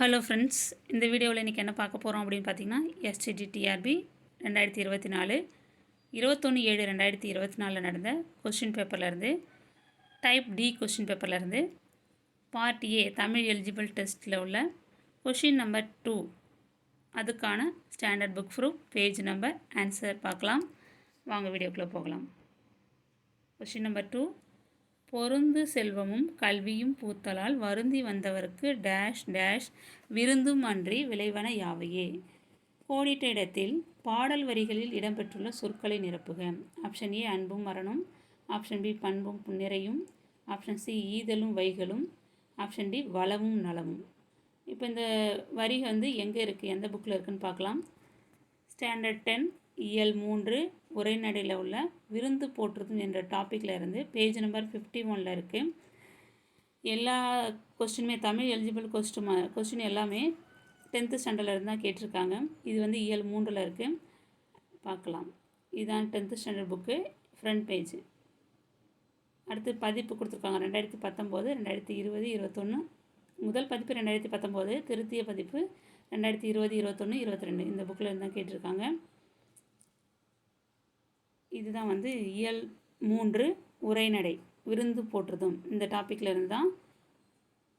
Hello friends இந்த வீடியோவில் இன்றைக்கி என்ன பார்க்க போகிறோம் அப்படின்னு பார்த்தீங்கன்னா எஸ்டிடி டிஆர்பி ரெண்டாயிரத்தி இருபத்தி நாலு இருபத்தொன்று ஏழு ரெண்டாயிரத்தி இருபத்தி நாலில் நடந்த கொஷின் பேப்பர்லேருந்து டைப் டி கொஷின் பேப்பர்லேருந்து பார்ட் ஏ தமிழ் எலிஜிபிள் டெஸ்ட்டில் உள்ள கொஷின் நம்பர் டூ அதுக்கான standard book proof page number answer பார்க்கலாம். வாங்க வீடியோக்குள்ளே போகலாம். கொஷின் நம்பர் டூ பொருந்து செல்வமும் கல்வியும் பூத்தலால் வருந்தி வந்தவருக்கு டேஷ் டேஷ் விருந்தும் அன்றி விளைவன யாவையே. கோடிட்ட இடத்தில் பாடல் வரிகளில் இடம்பெற்றுள்ள சொற்களை நிரப்புக. ஆப்ஷன் ஏ அன்பும் மரணம். ஆப்ஷன் பி பண்பும் நிறையும் ஆப்ஷன் சி ஈதலும் வைகளும். ஆப்ஷன் டி வளமும் நலமும். இப்போ இந்த வரி வந்து எங்கே இருக்குது எந்த புக்கில் இருக்குதுன்னு பார்க்கலாம். ஸ்டாண்டர்ட் டென் இயல் மூன்று உரைநடையில் உள்ள விருந்து போற்றுதும் என்ற டாப்பிக்கில் இருந்து பேஜ் நம்பர் ஃபிஃப்டி ஒனில் இருக்குது எல்லா கொஸ்டினுமே தமிழ் எலிஜிபிள் கொஸ்டின் கொஸ்டின் எல்லாமே டென்த்து ஸ்டாண்டர்டில் இருந்து தான் கேட்டிருக்காங்க. இது வந்து இயல் மூன்றில் இருக்குது பார்க்கலாம். இதுதான் tenth standard book front page அடுத்து பதிப்பு கொடுத்துருக்காங்க. ரெண்டாயிரத்தி பத்தொம்போது ரெண்டாயிரத்தி இருபது இருபத்தொன்று முதல் பதிப்பு ரெண்டாயிரத்தி பத்தொம்போது திருத்திய பதிப்பு ரெண்டாயிரத்தி இருபது இருபத்தொன்று இருபத்தி ரெண்டு. இந்த புக்கில் இருந்து தான் கேட்டிருக்காங்க. இதுதான் வந்து இயல் மூன்று உரைநடை விருந்து போற்றுதும். இந்த டாப்பிக்கில் இருந்து தான்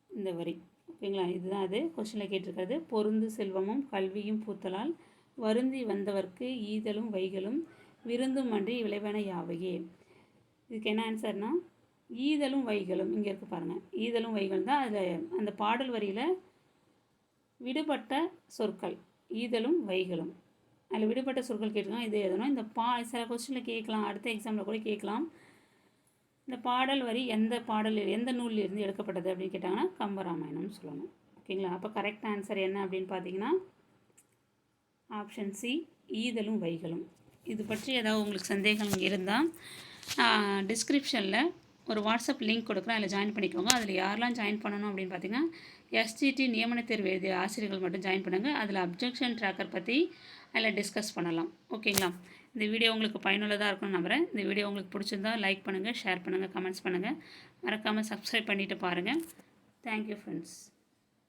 இந்த வரி. ஓகேங்களா? இதுதான் அது. கொஸ்டினில் கேட்டிருக்கிறது பொருந்து செல்வமும் கல்வியும் பூத்தலால் வருந்தி வந்தவர்க்கு ஈதலும் வைகளும் விருந்தும் அன்றி விளைவன யாவையே? இதுக்கு என்ன ஆன்சர்னால் ஈதலும் வைகளும். இங்கே இருக்குது பாருங்கள் ஈதலும் வைகளும் தான் அதில் அந்த பாடல் வரியில் விடுபட்ட சொற்கள். ஈதலும் வைகளும். அதில் விடுபட்ட சொற்கள் கேட்டிருக்காங்க. இது எதுனா? இந்த பா சில கொஸ்டினில் கேட்கலாம். அடுத்த எக்ஸாமில் கூட கேட்கலாம். இந்த பாடல் வரி எந்த பாடலில் எந்த நூலிலிருந்து எடுக்கப்பட்டது அப்படின்னு கேட்டாங்கன்னா கம்பராமாயணம்னு சொல்லணும். ஓகேங்களா அப்போ கரெக்ட் ஆன்சர் என்ன அப்படின்னு பார்த்தீங்கன்னா ஆப்ஷன் சி ஈதலும் வைகளும். இது பற்றி ஏதாவது உங்களுக்கு சந்தேகம் இருந்தால் டிஸ்கிரிப்ஷனில் ஒரு வாட்ஸ்அப் லிங்க் கொடுக்குறேன். அதில் ஜாயின் பண்ணிக்கோங்க. அதில் யாரெல்லாம் ஜாயின் பண்ணணும் அப்படின்னு பார்த்தீங்கன்னா எஸ்டிடி நியமன தேர்வு எழுதிய ஆசிரியர்கள் மட்டும் ஜாயின் பண்ணுங்கள் அதில் அப்ஜெக்ஷன் ட்ராக்கர் பற்றி அதில் டிஸ்கஸ் பண்ணலாம். ஓகேங்களா இந்த வீடியோ உங்களுக்கு பயனுள்ளதாக இருக்கும்னு நம்புகிறேன் இந்த வீடியோ உங்களுக்கு பிடிச்சிருந்தா லைக் பண்ணுங்கள் ஷேர் பண்ணுங்கள் கமெண்ட்ஸ் பண்ணுங்கள் மறக்காமல் சப்ஸ்கிரைப் பண்ணிவிட்டு பாருங்கள் தேங்க்யூ ஃப்ரெண்ட்ஸ்